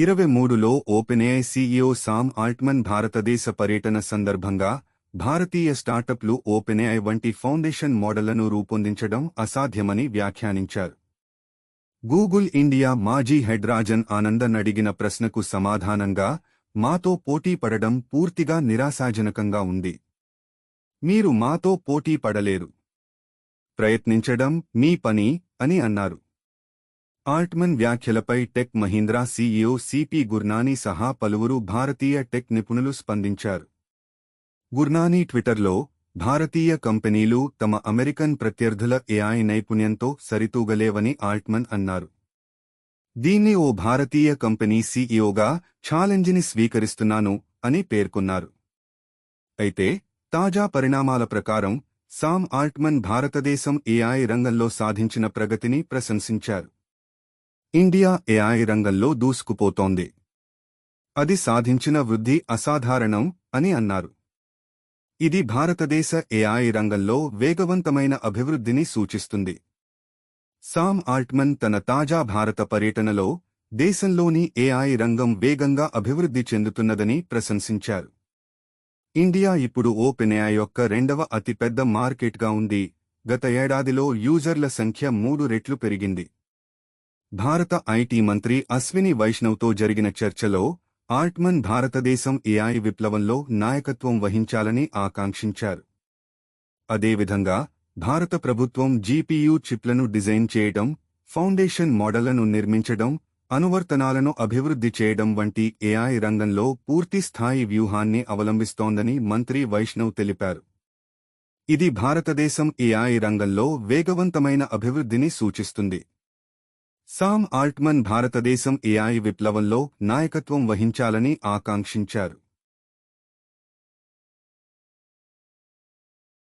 ఇరవై మూడులో OpenAI CEO Sam Altman భారతదేశ పర్యటన సందర్భంగా భారతీయ స్టార్టప్లు ఓపెన్ఏఐ వంటి ఫౌండేషన్ మోడళ్ళను రూపొందించడం అసాధ్యమని వ్యాఖ్యానించారు. గూగుల్ ఇండియా మాజీ హెడ్ రాజన్ ఆనందన్ అడిగిన ప్రశ్నకు సమాధానంగా మాతో పోటీ పడడం పూర్తిగా నిరాశాజనకంగా ఉంది. మీరు మాతో పోటీ పడలేరు. ప్రయత్నించడం మీ పని అని అన్నారు. ఆల్ట్మన్ వ్యాఖ్యలపై Tech Mahindra CEO C P Gurnani సహా పలువురు భారతీయ టెక్ నిపుణులు స్పందించారు. గుర్నానీ ట్విట్టర్లో భారతీయ కంపెనీలు తమ అమెరికన్ ప్రత్యర్థుల ఏఐ నైపుణ్యంతో సరితూగలేవని ఆల్ట్మన్ అన్నారు. దీన్ని ఓ భారతీయ కంపెనీ సీఈఓగా ఛాలెంజిని స్వీకరిస్తున్నాను అని పేర్కొన్నారు. అయితే తాజా పరిణామాల ప్రకారం సామ్ ఆల్ట్మన్ భారతదేశం ఏఐ రంగంలో సాధించిన ప్రగతిని ప్రశంసించారు. ఇండియా ఏఐ రంగంలో దూసుకుపోతోంది. అది సాధించిన వృద్ధి అసాధారణం అని అన్నారు. ఇది భారతదేశ ఏఐ రంగంలో వేగవంతమైన అభివృద్ధిని సూచిస్తుంది. సామ్ ఆల్ట్మన్ తన తాజా భారత పర్యటనలో దేశంలోని ఏఐ రంగం వేగంగా అభివృద్ధి చెందుతున్నదని ప్రశంసించారు. ఇండియా ఇప్పుడు ఓపెన్ఏఐ యొక్క రెండవ అతిపెద్ద మార్కెట్గా ఉంది. గత ఏడాదిలో యూజర్ల సంఖ్య మూడు రెట్లు పెరిగింది. భారత ఐటీ మంత్రి అశ్విని వైష్ణవ్తో జరిగిన చర్చలో ఆల్ట్మన్ భారతదేశం ఏఐ విప్లవంలో నాయకత్వం వహించాలని ఆకాంక్షించారు. అదేవిధంగా భారత ప్రభుత్వం జీపీయూ చిప్లను డిజైన్ చేయడం ఫౌండేషన్ మోడళ్ళను నిర్మించడం అనువర్తనాలను అభివృద్ధి చేయడం వంటి ఏఐ రంగంలో పూర్తిస్థాయి వ్యూహాన్ని అవలంబిస్తోందని మంత్రి వైష్ణవ్ తెలిపారు. ఇది భారతదేశం ఏఐ రంగంలో వేగవంతమైన అభివృద్ధిని సూచిస్తుంది. సామ్ ఆల్ట్మన్ భారతదేశం ఏఐ విప్లవంలో నాయకత్వం వహించాలని ఆకాంక్షించారు.